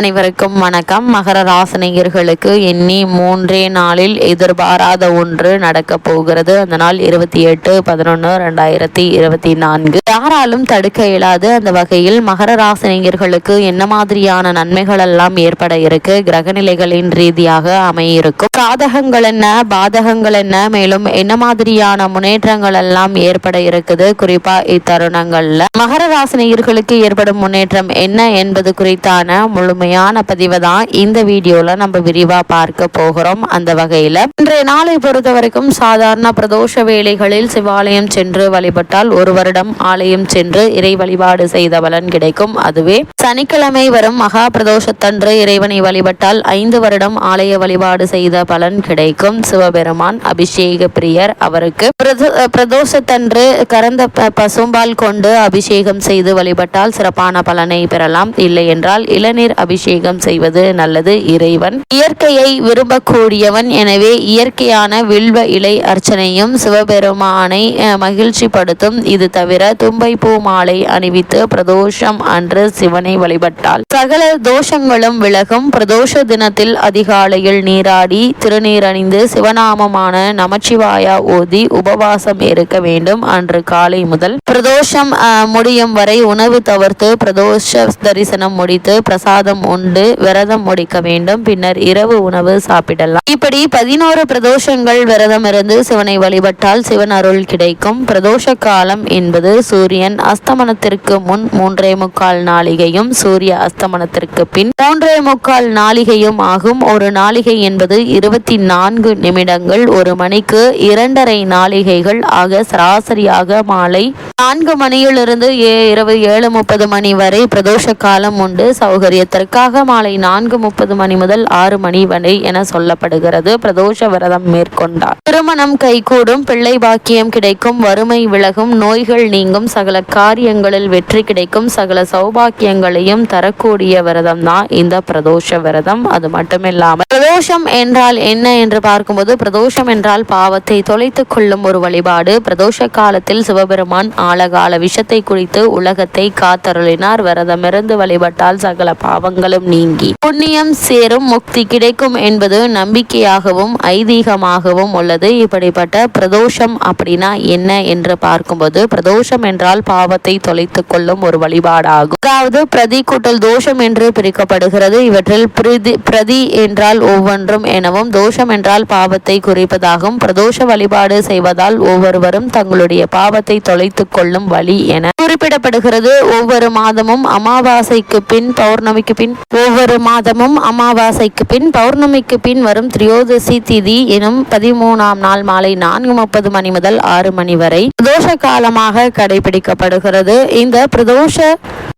அனைவருக்கும் வணக்கம். மகர ராசினியர்களுக்கு எண்ணி மூன்றே நாளில் எதிர்பாராத ஒன்று நடக்க போகிறது. அந்த நாள் இருபத்தி எட்டு பதினொன்று ரெண்டாயிரத்தி இருபத்தி நான்கு. யாராலும் தடுக்க இயலாது அந்த வகையில் மகர ராசினியர்களுக்கு என்ன மாதிரியான நன்மைகள் எல்லாம் ஏற்பட இருக்கு? கிரகநிலைகளின் ரீதியாக அமையிருக்கும். சாதகங்கள் என்ன? பாதகங்கள் என்ன? மேலும் என்ன மாதிரியான முன்னேற்றங்கள் எல்லாம் ஏற்பட இருக்குது? குறிப்பா இத்தருணங்கள்ல. மகர ராசினியர்களுக்கு ஏற்படும் முன்னேற்றம் என்ன என்பது குறித்தான அருமையான பதிவை தான் இந்த வீடியோல நம்ம விரிவா பார்க்க போகிறோம் அந்த வகையில. இன்றைய நாளை பொறுத்த வரைக்கும் சாதாரண பிரதோஷ வேளைகளில் சிவாலயம் சென்று வழிபட்டால் ஒரு வருடம் ஆலயம் சென்று இறை வழிபாடு செய்த பலன் கிடைக்கும். அதுவே சனிக்கிழமை வரும் மகா பிரதோஷத்தன்று இறைவனை வழிபட்டால் ஐந்து வருடம் ஆலய வழிபாடு செய்த பலன் கிடைக்கும். சிவபெருமான் அபிஷேக பிரியர் அவருக்கு. பிரதோ- பிரதோஷத்தன்று கறந்த ப- பசும்பால் கொண்டு அபிஷேகம் செய்து வழிபட்டால் சிறப்பான பலனை பெறலாம். இல்லை என்றால் இளநீர் அபிஷேகம் அபிஷேகம் செய்வது நல்லது இறைவன். இயற்கையை விரும்பக்கூடியவன். எனவே இயற்கையான வில்வ இலை அர்ச்சனையும் சிவபெருமானை அஹ், மகிழ்ச்சிப்படுத்தும். இது தவிர தும்பை பூ மாலை அணிவித்து பிரதோஷம் அன்று சிவனை வழிபட்டால். சகல தோஷங்களும் விலகும். பிரதோஷ தினத்தில் அதிகாலையில் நீராடி திருநீரணிந்து சிவநாமமான நமச்சிவாயா ஓதி உபவாசம் இருக்க வேண்டும். அன்று காலை முதல் பிரதோஷம் முடியும் வரை உணவு தவிர்த்து பிரதோஷ தரிசனம் முடித்து பிரசாதம் உண்டு. விரதம் முடிக்க வேண்டும். பின்னர் இரவு உணவு சாப்பிடலாம். இப்படி பதினோரு பிரதோஷங்கள் விரதம் இருந்து சிவனை வழிபட்டால் சிவன் அருள் கிடைக்கும். பிரதோஷ காலம் என்பது சூரியன் அஸ்தமனத்திற்கு முன் மூன்றே முக்கால் நாளிகையும் சூரிய அஸ்தமனத்திற்கு பின் மூன்றே முக்கால் நாளிகையும் ஆகும். ஒரு நாளிகை என்பது இருபத்தி நான்கு நிமிடங்கள். ஒரு மணிக்கு இரண்டரை நாளிகைகள் ஆக சராசரியாக மாலை நான்கு மணியிலிருந்து ஏ இரவு ஏழு முப்பது மணி வரை பிரதோஷ காலம் உண்டு. சௌகரியத்திற்கு இதற்காக மாலை நான்கு முப்பது மணி முதல் ஆறு மணி வரை என சொல்லப்படுகிறது. பிரதோஷ விரதம் மேற்கொண்டார். திருமணம் கைகூடும் பிள்ளை பாக்கியம் கிடைக்கும் வறுமை விலகும் நோய்கள் நீங்கும் சகல காரியங்களில் வெற்றி கிடைக்கும் சகல சௌபாக்கியங்களையும் தரக்கூடிய விரதம் தான் இந்த பிரதோஷ விரதம். அது மட்டுமில்லாமல் பிரதோஷம் என்றால் என்ன என்று பார்க்கும்போது பிரதோஷம் என்றால் பாவத்தை தொலைத்துக் கொள்ளும் ஒரு வழிபாடு. பிரதோஷ காலத்தில் சிவபெருமான் ஆழகால விஷத்தை குறித்து உலகத்தை காத்தருளினார். விரதமிருந்து வழிபட்டால் சகல பாவங்கள் பாவங்களும் நீங்கி. புண்ணியம் சேரும் முக்தி கிடைக்கும் என்பது நம்பிக்கையாகவும் ஐதீகமாகவும் உள்ளது. இப்படிப்பட்ட பிரதோஷம் அப்படின்னா என்ன என்று பார்க்கும்போது பிரதோஷம் என்றால் பாவத்தை தொலைத்துக் கொள்ளும் ஒரு வழிபாடாகும். அதாவது பிரதி கூட்டல் தோஷம் என்று பிரிக்கப்படுகிறது. இவற்றில் பிரதி பிரதி என்றால் ஒவ்வொன்றும் எனவும் தோஷம் என்றால் பாவத்தை குறிப்பதாகும். பிரதோஷ வழிபாடு செய்வதால் ஒவ்வொருவரும் தங்களுடைய பாவத்தை தொலைத்துக் கொள்ளும் வழி என குறிப்பிடப்படுகிறது. ஒவ்வொரு மாதமும் அமாவாசைக்கு பின் பௌர்ணமிக்கு பின் ஒவ்வொரு மாதமும் அமாவாசைக்கு பின் பௌர்ணமிக்கு பின் வரும் திரியோதசி திதி எனும் பதிமூணாம் நாள் மாலை நான்கு முப்பது மணி முதல் ஆறு மணி வரை பிரதோஷ காலமாக கடைபிடிக்கப்படுகிறது. இந்த பிரதோஷ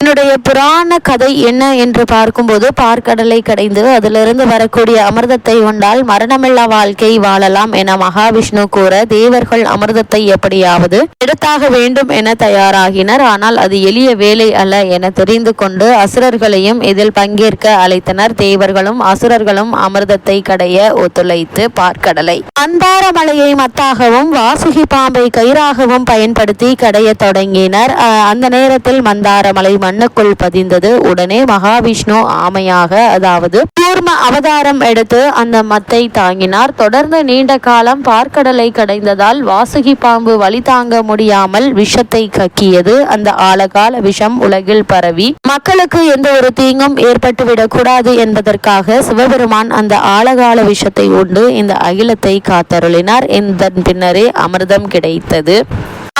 என்னுடைய புராண கதை என்ன என்று பார்க்கும்போது பார்க்கடலை கடைந்து அதிலிருந்து வரக்கூடிய அமிர்தத்தை உண்டால் மரணமில்லா வாழ்க்கை வாழலாம் என மகாவிஷ்ணு கூற தேவர்கள் அமிர்தத்தை எப்படியாவது எடுத்தாக வேண்டும் என தயாராகினர். ஆனால் அது எளிய வேலை அல்ல என தெரிந்து கொண்டு அசுரர்களையும் இதில் பங்கேற்க அழைத்தனர். தேவர்களும் அசுரர்களும் அமிர்தத்தை கடைய ஒத்துழைத்து பார்க்கடலை. அந்தார மலையை மத்தாகவும் வாசுகி பாம்பை கயிறாகவும் பயன்படுத்தி கடைய தொடங்கினர். அந்த நேரத்தில் மந்தார மலை மண்ணுக்குள் பதிந்தது. உடனே மகாவிஷ்ணு ஆமையாக அதாவது கூர்ம அவதாரம் எடுத்து அந்த மத்தை தாங்கினார். தொடர்ந்து நீண்ட காலம் பார்க்கடலை கடைந்ததால் வாசுகி பாம்பு வழி தாங்க முடியாமல் விஷத்தை கக்கியது. அந்த ஆழகால விஷம் உலகில் பரவி மக்களுக்கு எந்த ஒரு தீங்கும் ஏற்பட்டுவிடக்கூடாது என்பதற்காக சிவபெருமான் அந்த ஆழகால விஷத்தை உண்டு இந்த அகிலத்தை காத்தருளினார். இதன் பின்னரே அமிர்தம் கிடைத்தது.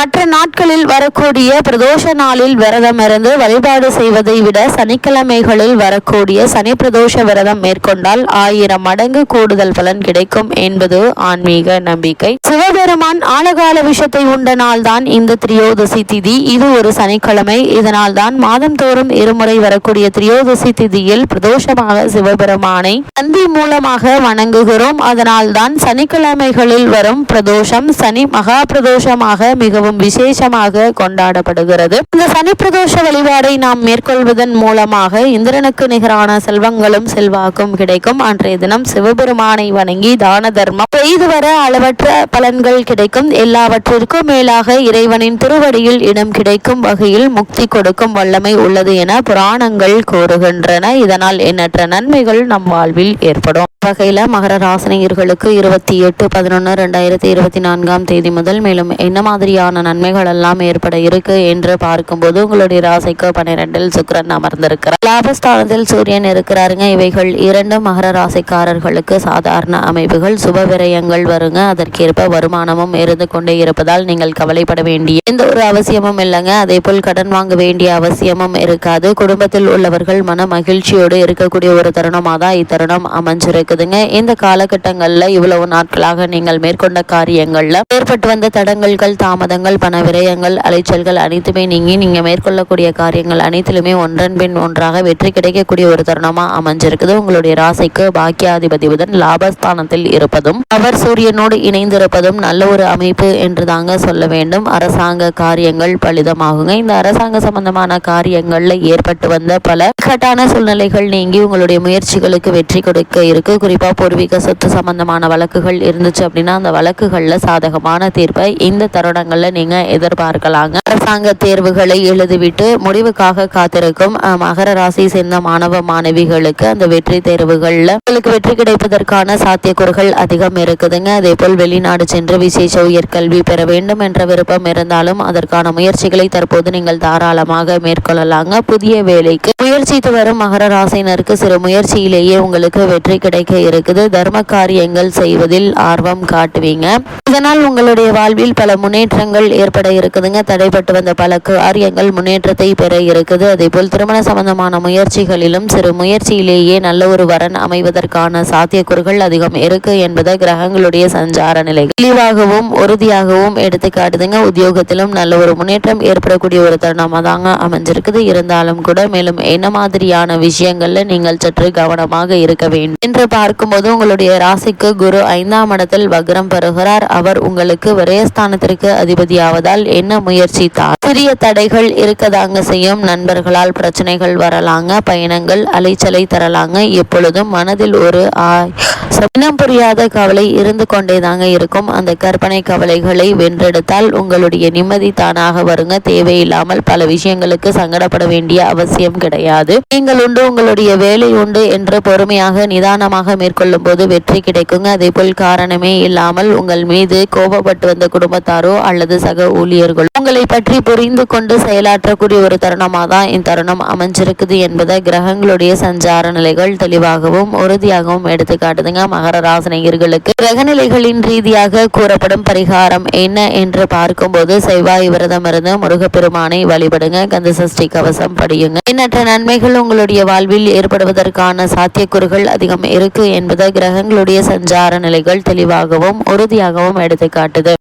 மற்ற நாட்களில் வரக்கூடிய பிரதோஷ நாளில் விரதம் இருந்து வழிபாடு செய்வதை விட சனிக்கிழமைகளில் வரக்கூடிய சனி பிரதோஷ விரதம் மேற்கொண்டால் ஆயிரம் மடங்கு கூடுதல் பலன் கிடைக்கும் என்பது ஆன்மீக நம்பிக்கை. சிவபெருமான் ஆழகால விஷத்தை உண்ட நாள்தான் இந்த திரியோதசி திதி. இது ஒரு சனிக்கிழமை. இதனால் தான் மாதந்தோறும் இருமுறை வரக்கூடிய திரியோதசி திதியில் பிரதோஷமாக சிவபெருமானை நந்தி மூலமாக வணங்குகிறோம். அதனால் தான் சனிக்கிழமைகளில் வரும் பிரதோஷம் சனி மகா பிரதோஷமாக மிகவும் மிகவும் விசேஷமாக கொண்டாடப்படுகிறது. இந்த சனி பிரதோஷ வழிபாடை நாம் மேற்கொள்வதன் மூலமாக இந்திரனுக்கு நிகரான செல்வங்களும் செல்வாக்கும் கிடைக்கும். அன்றைய தினம் சிவபெருமானை வணங்கி தான தர்மம் செய்து வர அளவற்ற பலன்கள் கிடைக்கும். எல்லாவற்றிற்கும் மேலாக இறைவனின் திருவடியில் இடம் கிடைக்கும் வகையில் முக்தி கொடுக்கும் வல்லமை உள்ளது என புராணங்கள் கூறுகின்றன. இதனால் எண்ணற்ற நன்மைகள் நம் வாழ்வில் ஏற்படும். வகையில் மகர ராசினியர்களுக்கு இருபத்தி எட்டு பதினொன்று ரெண்டாயிரத்தி இருபத்தி நான்காம் தேதி முதல் மேலும் என்ன மாதிரியான நன்மைகள் எல்லாம் ஏற்பட இருக்கு என்று பார்க்கும்போது உங்களுடைய ராசிக்கு பன்னிரெண்டில் சுக்கிரன் அமர்ந்திருக்கிறார். லாபஸ்தானத்தில் சூரியன் இருக்கிறாருங்க. இவைகள் இரண்டு மகர ராசிக்காரர்களுக்கு சாதாரண அமைப்புகள். சுப விரயங்கள் வருங்க. அதற்கேற்ப வருமானமும் இருந்து கொண்டே இருப்பதால் நீங்கள் கவலைப்பட வேண்டிய எந்த ஒரு அவசியமும் இல்லைங்க. அதே போல் கடன் வாங்க வேண்டிய அவசியமும் இருக்காது. குடும்பத்தில் உள்ளவர்கள் மன மகிழ்ச்சியோடு இருக்கக்கூடிய ஒரு தருணமாக தான் இத்தருணம் அமைஞ்சிருக்குதுங்க. இந்த காலகட்டங்களில் இவ்வளவு நாட்களாக நீங்கள் மேற்கொண்ட காரியங்களில் ஏற்பட்டு வந்த தடங்கல்கள் தாமதங்கள் பண விரயங்கள் அலைச்சல்கள் அனைத்துமே நீங்கி நீங்கள் மேற்கொள்ளக்கூடிய காரியங்கள் அனைத்திலுமே ஒன்றன் பின் ஒன்றாக வெற்றி கிடைக்கக்கூடிய ஒரு தருணமாக அமைஞ்சிருக்குது. உங்களுடைய ராசிக்கு பாக்கியாதிபதி புதன் லாபஸ்தானத்தில் இருப்பதும் அவர் சூரியனோடு இணைந்திருப்பதும் நல்ல ஒரு அமைப்பு என்று தாங்க சொல்ல வேண்டும். அரசாங்க காரியங்கள் பலிதமாகுங்க. இந்த அரசாங்க சம்பந்தமான காரியங்களில் ஏற்பட்டு வந்த பல கட்டான சூழ்நிலைகள் நீங்கி உங்களுடைய முயற்சிகளுக்கு வெற்றி கொடுக்க இருக்கு. குறிப்பாக பூர்வீக சொத்து சம்பந்தமான வழக்குகள் இருந்துச்சு அப்படின்னா அந்த வழக்குகளில் சாதகமான தீர்ப்பை இந்த தருணங்களில் நீங்க எதிர்பார்க்கலாங்க. அரசாங்க தேர்வுகளை எழுதிவிட்டு முடிவுக்காக காத்திருக்கும் மகர ராசி சேர்ந்த மாணவ மாணவிகளுக்கு அந்த வெற்றி தேர்வுகள்ல உங்களுக்கு வெற்றி கிடைப்பதற்கான சாத்தியக்கூறுகள் அதிகம் இருக்குதுங்க. அதே போல் வெளிநாடு சென்று விசேஷ உயர்கல்வி பெற வேண்டும் என்ற விருப்பம் இருந்தாலும் அதற்கான முயற்சிகளை தற்போது நீங்கள் தாராளமாக மேற்கொள்ளலாங்க. புதிய வேலைக்கு முயற்சித்து வரும் மகர ராசினருக்கு சிறு முயற்சியிலேயே உங்களுக்கு வெற்றி கிடைக்க இருக்குது. தர்ம காரியங்கள் செய்வதில் ஆர்வம் காட்டுவீங்க. இதனால் உங்களுடைய வாழ்வில் பல முன்னேற்றங்கள் ஏற்பட இருக்குதுங்க. தடைப்பட்டு வந்த பல காரியங்கள் முன்னேற்றத்தை பெற இருக்குது. அதே போல் திருமண சம்பந்தமான முயற்சிகளிலும் சிறு முயற்சியிலேயே நல்ல ஒரு வரன் அமைவதற்கான சாத்தியக்கூறுகள் அதிகம் இருக்கு என்பதை கிரகங்களுடைய சஞ்சார நிலை தெளிவாகவும் உறுதியாகவும் எடுத்துக்காட்டுதுங்க உத்தியோகத்திலும் நல்ல ஒரு முன்னேற்றம் ஏற்படக்கூடிய ஒரு தருணமாக தாங்க அமைஞ்சிருக்குது. இருந்தாலும் கூட மேலும் என்ன மாதிரியான விஷயங்கள்ல நீங்கள் சற்று கவனமாக இருக்க வேண்டும் என்று பார்க்கும்போது உங்களுடைய ராசிக்கு குரு ஐந்தாம் இடத்தில் வக்ரம் பெறுகிறார். அவர் உங்களுக்கு விரயஸ்தானத்திற்கு அதிபதியாவதால் என்ன முயற்சித்தார் சிறிய தடைகள் இருக்கதாங்க செய்யும். நண்பர்களால் பிரச்சனைகள் வரலாங்க. பயணங்கள் அலைச்சலை தரலாங்க. எப்பொழுதும் மனதில் ஒரு ஆய் இனம் புரியாத கவலை இருந்து கொண்டே தாங்க இருக்கும். அந்த கற்பனை கவலைகளை வென்றெடுத்தால் உங்களுடைய நிம்மதி தானாக வருங்க. தேவையில்லாமல் பல விஷயங்களுக்கு சங்கடப்பட வேண்டிய அவசியம் கிடையாது. நீங்கள் உண்டு உங்களுடைய வேலை உண்டு என்று பொறுமையாக நிதானமாக மேற்கொள்ளும் போது வெற்றி கிடைக்குங்க. அதே போல் காரணமே இல்லாமல் உங்கள் மீது கோபப்பட்டு வந்த குடும்பத்தாரோ அல்லது சக ஊழியர்களோ உங்களை பற்றி புரிந்து கொண்டு செயலாற்றக்கூடிய ஒரு தருணமாக தான் இத்தருணம் அமைஞ்சிருக்குது என்பதை கிரகங்களுடைய சஞ்சார நிலைகள் தெளிவாகவும் உறுதியாகவும் எடுத்துக்காட்டுதுங்க. மகர ராசினியர்களுக்கு கிரகநிலைகளின் ரீதியாக கூறப்படும் பரிகாரம் என்ன என்று பார்க்கும்போது செவ்வாய் விரதம் இருந்து முருகப்பெருமானை வழிபடுங்க. கந்த சஷ்டி கவசம் படியுங்க. எண்ணற்ற நன்மைகள் உங்களுடைய வாழ்வில் ஏற்படுவதற்கான சாத்தியக்கூறுகள் அதிகம் இருக்கு என்பதை கிரகங்களுடைய சஞ்சார நிலைகள் தெளிவாகவும் உறுதியாகவும் எடுத்து காட்டுது